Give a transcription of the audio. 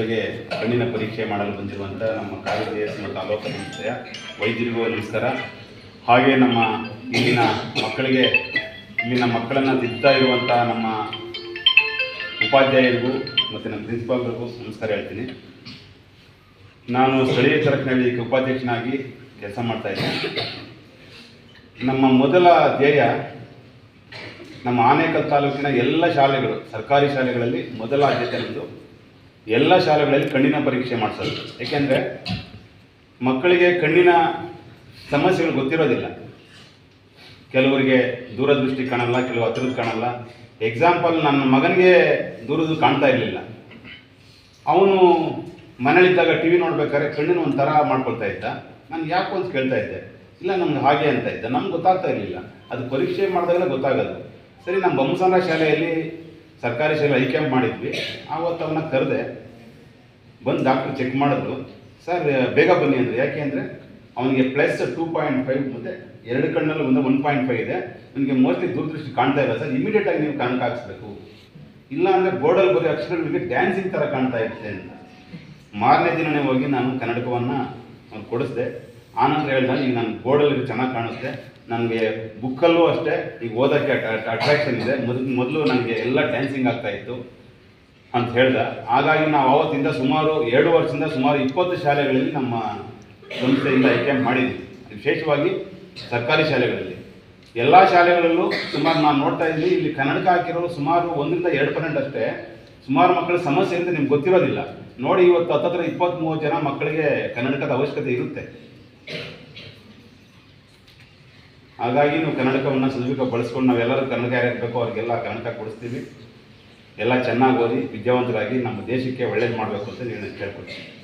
ಮಕ್ಕಳಿಗೆ ಕಣ್ಣಿನ ಪರೀಕ್ಷೆ ಮಾಡಲು ಬಂದಿರುವಂಥ ನಮ್ಮ ಕಾವೇರಿ ಮತ್ತು ತಾಲೂಕು ಸಂಸ್ಥೆಯ ವೈದ್ಯರಿಗೂ ನಮಸ್ಕಾರ. ಹಾಗೆ ನಮ್ಮ ಇಲ್ಲಿನ ಮಕ್ಕಳಿಗೆ, ಇಲ್ಲಿನ ಮಕ್ಕಳನ್ನು ತಿದ್ದಾ ಇರುವಂಥ ನಮ್ಮ ಉಪಾಧ್ಯಾಯರಿಗೂ ಮತ್ತು ನಮ್ಮ ಪ್ರಿನ್ಸಿಪಾಲ್ರಿಗೂ ನಮಸ್ಕಾರ ಹೇಳ್ತೀನಿ. ನಾನು ಸ್ಥಳೀಯ ತರಕಿನಲ್ಲಿ ಉಪಾಧ್ಯಕ್ಷನಾಗಿ ಕೆಲಸ ಮಾಡ್ತಾ ಇದ್ದೀನಿ. ನಮ್ಮ ಮೊದಲ ಧ್ಯೇಯ ನಮ್ಮ ಆನೇಕಲ್ ತಾಲೂಕಿನ ಎಲ್ಲ ಶಾಲೆಗಳು, ಸರ್ಕಾರಿ ಶಾಲೆಗಳಲ್ಲಿ ಮೊದಲ ಆದ್ಯತೆ ನಮ್ಮದು ಎಲ್ಲ ಶಾಲೆಗಳಲ್ಲಿ ಕಣ್ಣಿನ ಪರೀಕ್ಷೆ ಮಾಡಿಸೋದು. ಏಕೆಂದರೆ ಮಕ್ಕಳಿಗೆ ಕಣ್ಣಿನ ಸಮಸ್ಯೆಗಳು ಗೊತ್ತಿರೋದಿಲ್ಲ. ಕೆಲವರಿಗೆ ದೂರದೃಷ್ಟಿ ಕಾಣಲ್ಲ, ಕೆಲವು ಹತ್ತಿರದ ಕಾಣಲ್ಲ. ಎಕ್ಸಾಂಪಲ್ ನನ್ನ ಮಗನಿಗೆ ದೂರದ್ದು ಕಾಣ್ತಾ ಇರಲಿಲ್ಲ. ಅವನು ಮನೇಲಿದ್ದಾಗ ಟಿ ವಿ ನೋಡ್ಬೇಕಾದ್ರೆ ಕಣ್ಣಿನ ಒಂಥರ ಮಾಡ್ಕೊಳ್ತಾ ಇದ್ದ. ನಾನು ಯಾಕೆ ಅಂತ ಕೇಳ್ತಾ ಇದ್ದೆ. ಇಲ್ಲ, ನಮ್ಗೆ ಹಾಗೆ ಅಂತ ಇದ್ದ. ನಮ್ಗೆ ಗೊತ್ತಾಗ್ತಾ ಇರಲಿಲ್ಲ. ಅದು ಪರೀಕ್ಷೆ ಮಾಡಿದಾಗಲೇ ಗೊತ್ತಾಗೋದು. ಸರಿ, ನಮ್ಮ ಬೊಮ್ಮಸಂದ್ರ ಶಾಲೆಯಲ್ಲಿ ಸರ್ಕಾರಿ ಶಾಲೆ ಐ ಕ್ಯಾಂಪ್ ಮಾಡಿದ್ವಿ. ಆವತ್ತು ಅವನ್ನ ಕರೆದೆ, ಬಂದು ಡಾಕ್ಟ್ರು ಚೆಕ್ ಮಾಡಿದ್ರು. ಸರ್, ಬೇಗ ಬನ್ನಿ ಅಂದರು. ಯಾಕೆ ಅಂದರೆ ಅವನಿಗೆ ಪ್ಲಸ್ ಟೂ ಪಾಯಿಂಟ್ ಫೈವ್ ಮತ್ತು ಎರಡು ಕಣ್ಣಲ್ಲಿ ಒಂದು ಒನ್ ಪಾಯಿಂಟ್ ಫೈವ್ ಇದೆ. ನನಗೆ ಮೋಸ್ಟ್ಲಿ ದೂರದೃಷ್ಟಿ ಕಾಣ್ತಾ ಇಲ್ಲ ಸರ್. ಇಮಿಡಿಯೇಟಾಗಿ ನೀವು ಕಣಕ್ಕೆ ಹಾಕ್ಸ್ಬೇಕು. ಇಲ್ಲ ಅಂದರೆ ಬೋರ್ಡಲ್ಲಿ ಬರೀ ಅಕ್ಷರಗಳಿಗೆ ಡ್ಯಾನ್ಸಿಂಗ್ ಥರ ಕಾಣ್ತಾ ಇರುತ್ತೆ ಅಂತ. ಮಾರನೇ ದಿನನೇ ಹೋಗಿ ನಾನು ಕನ್ನಡಕವನ್ನು ಕೊಡಿಸ್ದೆ. ಆನಂತರ ಹೇಳ್ದ, ಈಗ ನನ್ನ ಬೋರ್ಡಲ್ಲಿ ಚೆನ್ನಾಗಿ ಕಾಣುತ್ತೆ. ನನಗೆ ಬುಕ್ಕಲ್ಲೂ ಅಷ್ಟೇ, ಈಗ ಓದೋಕ್ಕೆ ಅಟ್ರಾಕ್ಷನ್ ಇದೆ. ಮೊದಲು ಮೊದಲು ನನಗೆ ಎಲ್ಲ ಡ್ಯಾನ್ಸಿಂಗ್ ಆಗ್ತಾ ಇತ್ತು ಅಂತ ಹೇಳ್ದ. ಹಾಗಾಗಿ ನಾವು ಅವತ್ತಿಂದ ಸುಮಾರು ಎರಡು ವರ್ಷದಿಂದ ಸುಮಾರು ಇಪ್ಪತ್ತು ಶಾಲೆಗಳಲ್ಲಿ ನಮ್ಮ ಸಂಸ್ಥೆಯಿಂದ ಐಕೆ ಮಾಡಿದ್ವಿ. ವಿಶೇಷವಾಗಿ ಸರ್ಕಾರಿ ಶಾಲೆಗಳಲ್ಲಿ. ಎಲ್ಲ ಶಾಲೆಗಳಲ್ಲೂ ಸುಮಾರು ನಾನು ನೋಡ್ತಾ ಇದ್ದೀನಿ, ಇಲ್ಲಿ ಕನ್ನಡಕ ಹಾಕಿರೋ ಸುಮಾರು ಒಂದರಿಂದ ಎರಡು ಪರ್ಸೆಂಟ್ ಅಷ್ಟೇ. ಸುಮಾರು ಮಕ್ಕಳ ಸಮಸ್ಯೆ ಅಂತ ನಿಮ್ಗೆ ಗೊತ್ತಿರೋದಿಲ್ಲ. ನೋಡಿ ಇವತ್ತು ಹತ್ತತ್ರ ಇಪ್ಪತ್ತ್ ಮೂವತ್ತು ಜನ ಮಕ್ಕಳಿಗೆ ಕನ್ನಡಕದ ಅವಶ್ಯಕತೆ ಇರುತ್ತೆ. ಹಾಗಾಗಿ ನೀವು ಕನ್ನಡಕವನ್ನು ಸದುಪಯೋಗ ಬಳಸ್ಕೊಂಡು ನಾವೆಲ್ಲರೂ ಕನ್ನಡ ಯಾರು ಇರಬೇಕು ಅವ್ರಿಗೆಲ್ಲ ಕನ್ನಡಕ ಕೊಡಿಸ್ತೀವಿ. ಎಲ್ಲ ಚೆನ್ನಾಗಿ ಓದಿ, ವಿದ್ಯಾವಂತರಾಗಿ ನಮ್ಮ ದೇಶಕ್ಕೆ ಒಳ್ಳೇದು ಮಾಡಬೇಕು ಅಂತ ನೀವು ಕೇಳ್ಕೊಡ್ತೀನಿ